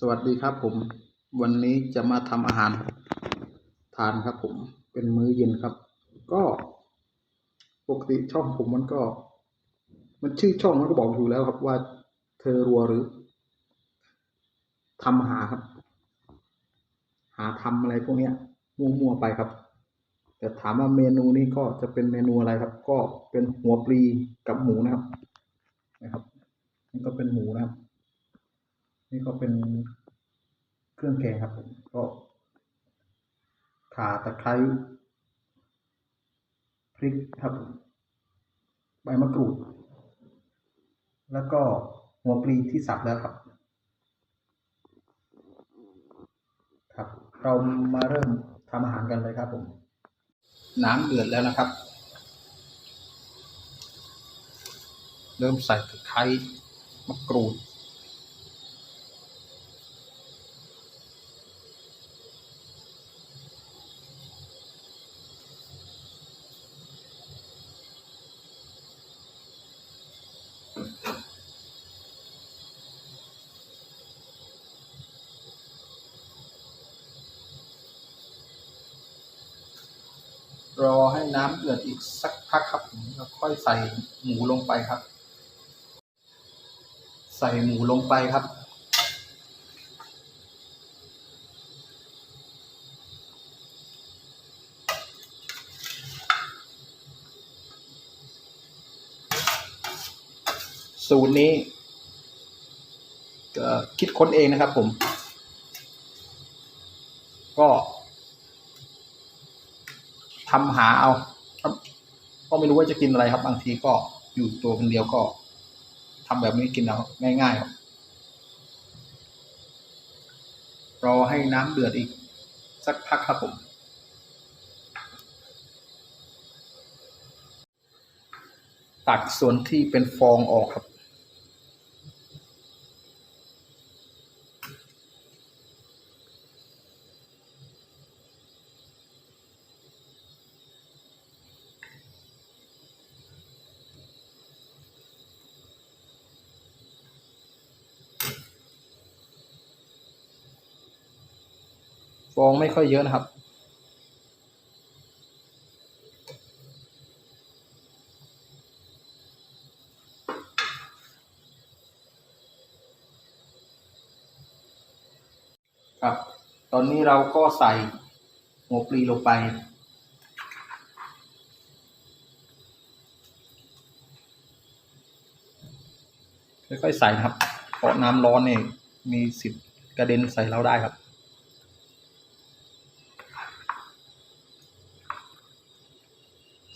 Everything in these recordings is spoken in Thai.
สวัสดีครับผม วันนี้จะมาทำอาหาร ทานครับผมเป็นมื้อเย็นครับ ก็ปกติช่องผมมันก็ มันชื่อช่องมันก็บอกอยู่แล้วครับว่าเธอรัวหรือทำอาหารครับ หาทำอะไรพวกเนี้ย มั่วๆไปครับ แต่ถามว่าเมนูนี้ก็จะเป็นเมนูอะไรครับ ก็เป็นหัวปลีกับหมูนะครับ นะครับนี่ก็เป็นหมูนะครับ นี่ก็เป็นเครื่องแกงครับผมก็ข่าตะไคร้พริกครับผมใบมะกรูด แล้วก็หัวปลีที่สับแล้วครับ ครับ เรามาเริ่มทำอาหารกันเลยครับผม น้ำเดือดแล้วนะครับ เริ่มใส่ตะไคร้มะกรูด รอให้น้ำเดือดอีกสักพักครับผมแล้วค่อยใส่หมูลงไปครับ ใส่หมูลงไปครับ สูตรนี้ก็คิดค้นเองนะครับผม ก็ ทำหาเอาครับ ก็ไม่รู้ว่าจะกินอะไรครับ บางทีก็อยู่ตัวคนเดียวก็ทำแบบนี้กินเอาง่ายๆครับรอให้น้ำเดือดอีก สักพักครับผม ตักส่วนที่เป็นฟองออกครับ ฟองไม่ค่อยเยอะนะครับ ครับ ตอนนี้เราก็ใส่หัวปลีลงไปค่อยๆใส่นะครับ เพราะน้ำร้อนเนี่ยมีสิทธิ์กระเด็นใส่เราได้ครับ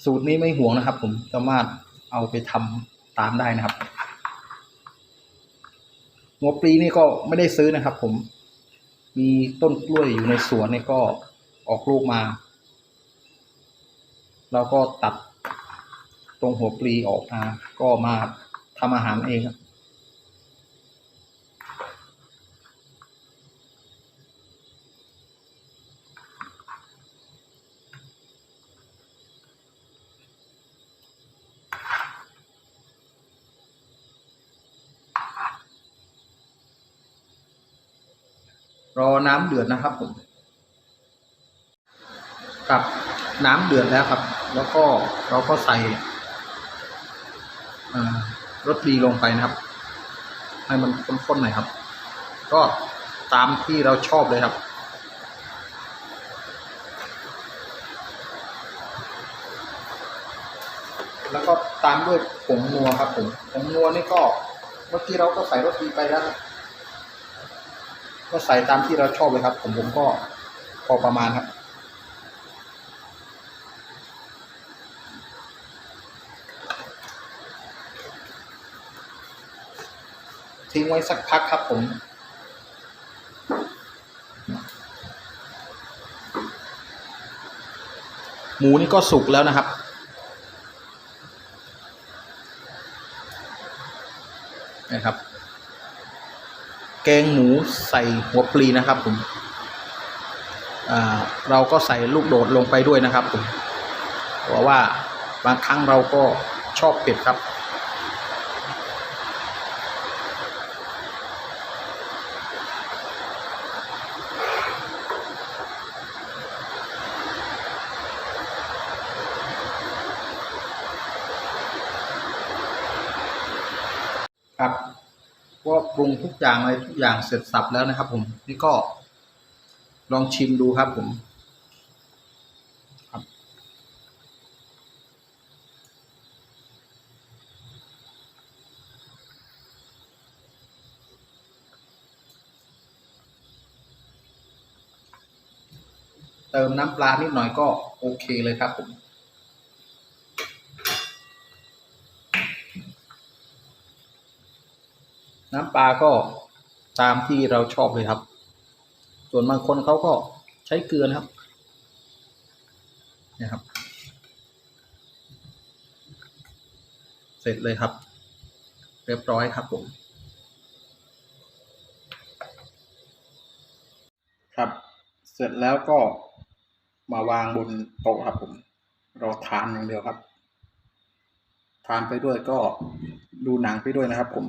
สูตรนี้ไม่ห่วงนะครับ ผมสามารถเอาไปทำตามได้นะครับ หัวปลีนี่ก็ไม่ได้ซื้อนะครับ ผม มีต้นกล้วยอยู่ในสวนนี่ก็ออกลูกมาเราก็ตัดตรงหัวปลีออกมา ก็มาทำอาหารเองครับ รอน้ำเดือดนะครับผมกับน้ำเดือดแล้วครับ แล้วก็เราก็ใส่รสดีลงไปนะครับ ให้มันข้นๆหน่อยครับ ก็ตามที่เราชอบเลยครับแล้วก็ตามด้วยผงนัวครับผมผงนัวนี่ก็เมื่อกี้เราก็ใส่รสดีไปแล้ว ก็ใส่ตามที่เราชอบเลยครับ ผมผมก็พอประมาณครับ ทิ้งไว้สักพักครับผมหมูนี่ก็สุกแล้วนะครับ แกงหมูใส่หัวปลีนะครับผมเราก็ใส่ลูกโดดลงไปด้วยนะครับผมเพราะว่าบางครั้งเราก็ชอบเผ็ดครับ ครับ รุงทุกอย่างอะไรทุกอย่างเสร็จสับแล้วนะครับ ผมนี่ก็ลองชิมดูครับผมครับเติมน้ำปลานิดหน่อยก็โอเคเลยครับผม น้ำปลาก็ตามที่เราชอบเลยครับ ส่วนบางคนเขาก็ใช้เกลือนะครับนี่ครับ เสร็จเลยครับ เรียบร้อยครับผม ครับ เสร็จแล้วก็มาวางบนโต๊ะครับผมเราทานอย่างเดียวครับ ทานไปด้วยก็ดูหนังไปด้วยนะครับผม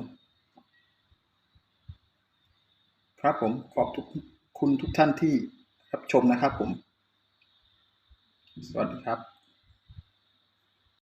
ครับผมขอบทุกคุณทุกท่านที่รับชมนะครับผม สวัสดีครับ